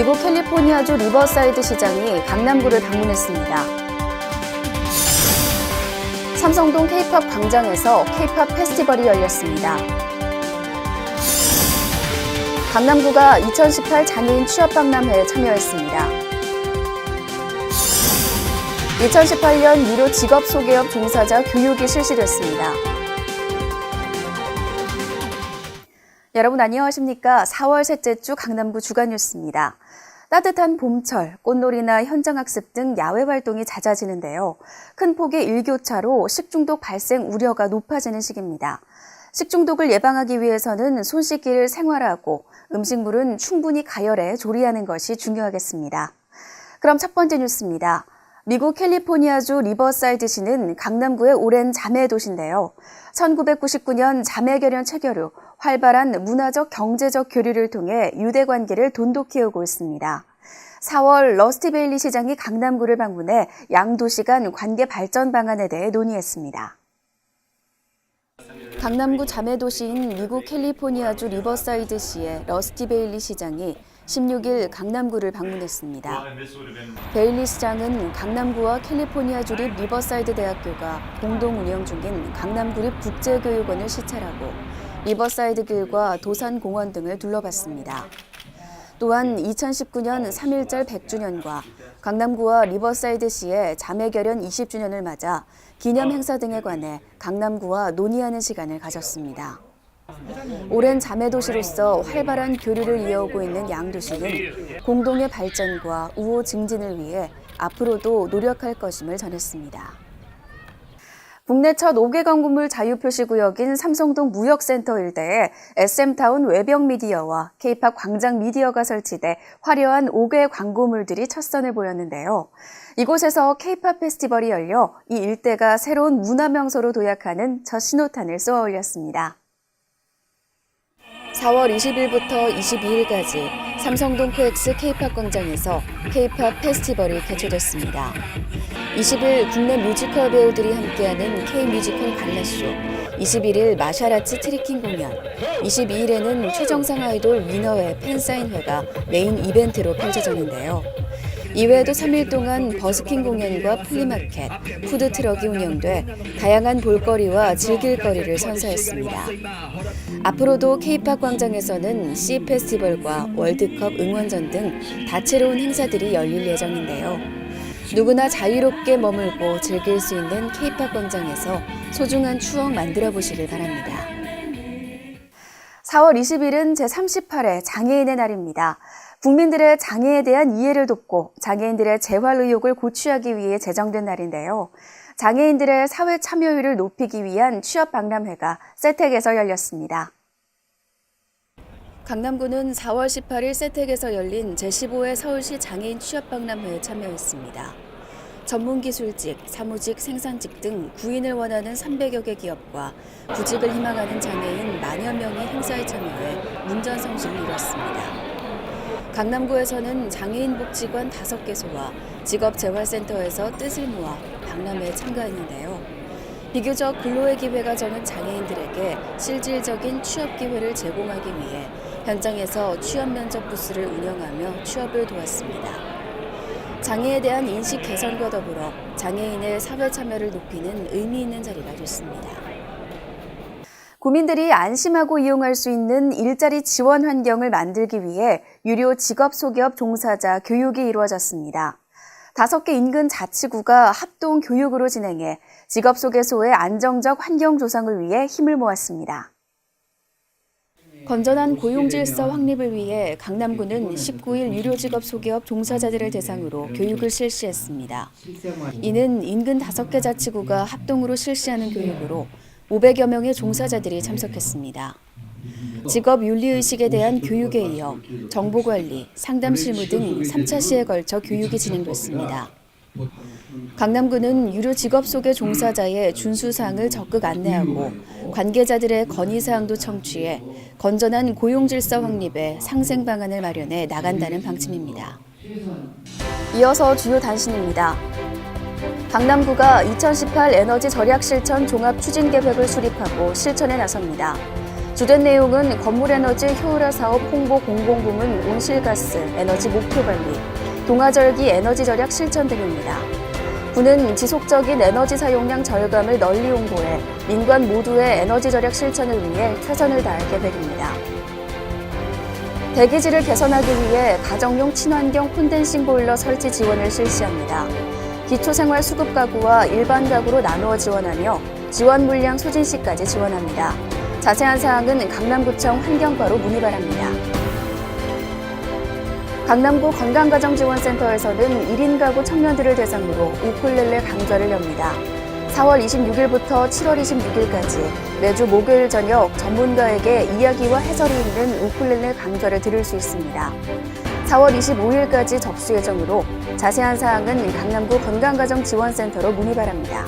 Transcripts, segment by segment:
미국 캘리포니아주 리버사이드 시장이 강남구를 방문했습니다. 삼성동 K-팝 광장에서 K-팝 페스티벌이 열렸습니다. 강남구가 2018 장애인 취업박람회에 참여했습니다. 2018년 유료 직업 소개업 종사자 교육이 실시됐습니다. 여러분 안녕하십니까? 4월 셋째 주 강남구 주간 뉴스입니다. 따뜻한 봄철, 꽃놀이나 현장학습 등 야외 활동이 잦아지는데요. 큰 폭의 일교차로 식중독 발생 우려가 높아지는 시기입니다. 식중독을 예방하기 위해서는 손 씻기를 생활하고 음식물은 충분히 가열해 조리하는 것이 중요하겠습니다. 그럼 첫 번째 뉴스입니다. 미국 캘리포니아주 리버사이드시는 강남구의 오랜 자매 도시인데요. 1999년 자매 결연 체결 후 활발한 문화적 경제적 교류를 통해 유대 관계를 돈독히 오고 있습니다. 4월 러스티베일리 시장이 강남구를 방문해 양도시 간 관계 발전 방안에 대해 논의했습니다. 강남구 자매 도시인 미국 캘리포니아주 리버사이드시의 러스티 베일리 시장이 16일 강남구를 방문했습니다. 베일리 시장은 강남구와 캘리포니아 주립 리버사이드 대학교가 공동 운영 중인 강남구립 국제교육원을 시찰하고 리버사이드 길과 도산공원 등을 둘러봤습니다. 또한 2019년 3.1절 100주년과 강남구와 리버사이드시의 자매결연 20주년을 맞아 기념 행사 등에 관해 강남구와 논의하는 시간을 가졌습니다. 오랜 자매도시로서 활발한 교류를 이어오고 있는 양도시는 공동의 발전과 우호 증진을 위해 앞으로도 노력할 것임을 전했습니다. 국내 첫 5개 건물 자유표시구역인 삼성동 무역센터 일대에 SM타운 외벽 미디어와 K-팝 광장 미디어가 설치돼 화려한 5개 광고물들이 첫 선을 보였는데요. 이곳에서 K-팝 페스티벌이 열려 이 일대가 새로운 문화명소로 도약하는 첫 신호탄을 쏘아 올렸습니다. 4월 20일부터 22일까지 삼성동 코엑스 K-팝 광장에서 K-팝 페스티벌이 개최됐습니다. 20일 국내 뮤지컬 배우들이 함께하는 K-뮤지컬 갈라쇼, 21일 마샤라츠 트리킹 공연, 22일에는 최정상 아이돌 위너의 팬사인회가 메인 이벤트로 펼쳐졌는데요. 이외에도 3일 동안 버스킹 공연과 플리마켓, 푸드트럭이 운영돼 다양한 볼거리와 즐길거리를 선사했습니다. 앞으로도 K-팝 광장에서는 C 페스티벌과 월드컵 응원전 등 다채로운 행사들이 열릴 예정인데요. 누구나 자유롭게 머물고 즐길 수 있는 K-팝 광장에서 소중한 추억 만들어 보시길 바랍니다. 4월 20일은 제38회 장애인의 날입니다. 국민들의 장애에 대한 이해를 돕고 장애인들의 재활 의욕을 고취하기 위해 제정된 날인데요. 장애인들의 사회 참여율을 높이기 위한 취업 박람회가 세택에서 열렸습니다. 강남구는 4월 18일 세택에서 열린 제15회 서울시 장애인 취업 박람회에 참여했습니다. 전문기술직, 사무직, 생산직 등 구인을 원하는 300여 개 기업과 구직을 희망하는 장애인 만여 명이 행사에 참여해 문전성시를 이뤘습니다. 강남구에서는 장애인 복지관 5개소와 직업재활센터에서 뜻을 모아 박람회에 참가했는데요. 비교적 근로의 기회가 적은 장애인들에게 실질적인 취업 기회를 제공하기 위해 현장에서 취업 면접 부스를 운영하며 취업을 도왔습니다. 장애에 대한 인식 개선과 더불어 장애인의 사회 참여를 높이는 의미 있는 자리가 됐습니다. 구민들이 안심하고 이용할 수 있는 일자리 지원 환경을 만들기 위해 유료 직업 소개업 종사자 교육이 이루어졌습니다. 다섯 개 인근 자치구가 합동 교육으로 진행해 직업 소개소의 안정적 환경 조성을 위해 힘을 모았습니다. 건전한 고용 질서 확립을 위해 강남구는 19일 유료 직업 소개업 종사자들을 대상으로 교육을 실시했습니다. 이는 인근 다섯 개 자치구가 합동으로 실시하는 교육으로 500여 명의 종사자들이 참석했습니다. 직업 윤리의식에 대한 교육에 이어 정보관리, 상담 실무 등 3차 시에 걸쳐 교육이 진행됐습니다. 강남구는 유료 직업 소개 종사자의 준수사항을 적극 안내하고 관계자들의 건의사항도 청취해 건전한 고용질서 확립에 상생 방안을 마련해 나간다는 방침입니다. 이어서 주요 단신입니다. 강남구가 2018 에너지 절약 실천 종합 추진 계획을 수립하고 실천에 나섭니다. 주된 내용은 건물 에너지 효율화 사업 홍보 공공부문 온실가스 에너지 목표 관리, 동화절기 에너지 절약 실천 등입니다. 군은 지속적인 에너지 사용량 절감을 널리 홍보해 민관 모두의 에너지 절약 실천을 위해 최선을 다할 계획입니다. 대기질을 개선하기 위해 가정용 친환경 콘덴싱 보일러 설치 지원을 실시합니다. 기초생활 수급 가구와 일반 가구로 나누어 지원하며 지원 물량 소진 시까지 지원합니다. 자세한 사항은 강남구청 환경과로 문의 바랍니다. 강남구 건강가정지원센터에서는 1인 가구 청년들을 대상으로 우쿨렐레 강좌를 엽니다. 4월 26일부터 7월 26일까지 매주 목요일 저녁 전문가에게 이야기와 해설이 있는 우쿨렐레 강좌를 들을 수 있습니다. 4월 25일까지 접수 예정으로 자세한 사항은 강남구 건강가정지원센터로 문의 바랍니다.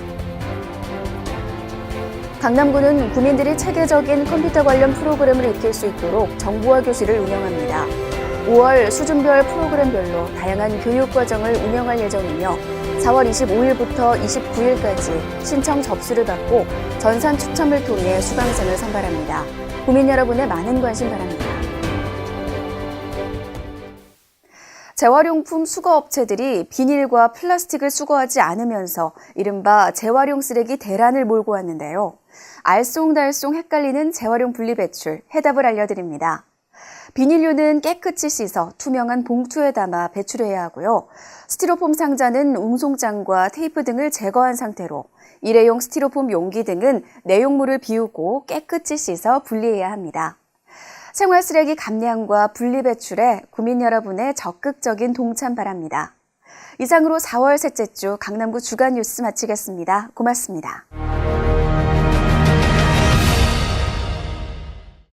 강남구는 구민들이 체계적인 컴퓨터 관련 프로그램을 익힐 수 있도록 정보화 교실을 운영합니다. 5월 수준별 프로그램별로 다양한 교육 과정을 운영할 예정이며 4월 25일부터 29일까지 신청 접수를 받고 전산 추첨을 통해 수강생을 선발합니다. 구민 여러분의 많은 관심 바랍니다. 재활용품 수거업체들이 비닐과 플라스틱을 수거하지 않으면서 이른바 재활용 쓰레기 대란을 몰고 왔는데요. 알쏭달쏭 헷갈리는 재활용 분리배출 해답을 알려드립니다. 비닐류는 깨끗이 씻어 투명한 봉투에 담아 배출해야 하고요. 스티로폼 상자는 웅송장과 테이프 등을 제거한 상태로 일회용 스티로폼 용기 등은 내용물을 비우고 깨끗이 씻어 분리해야 합니다. 생활 쓰레기 감량과 분리 배출에 구민 여러분의 적극적인 동참 바랍니다. 이상으로 4월 셋째 주 강남구 주간 뉴스 마치겠습니다. 고맙습니다.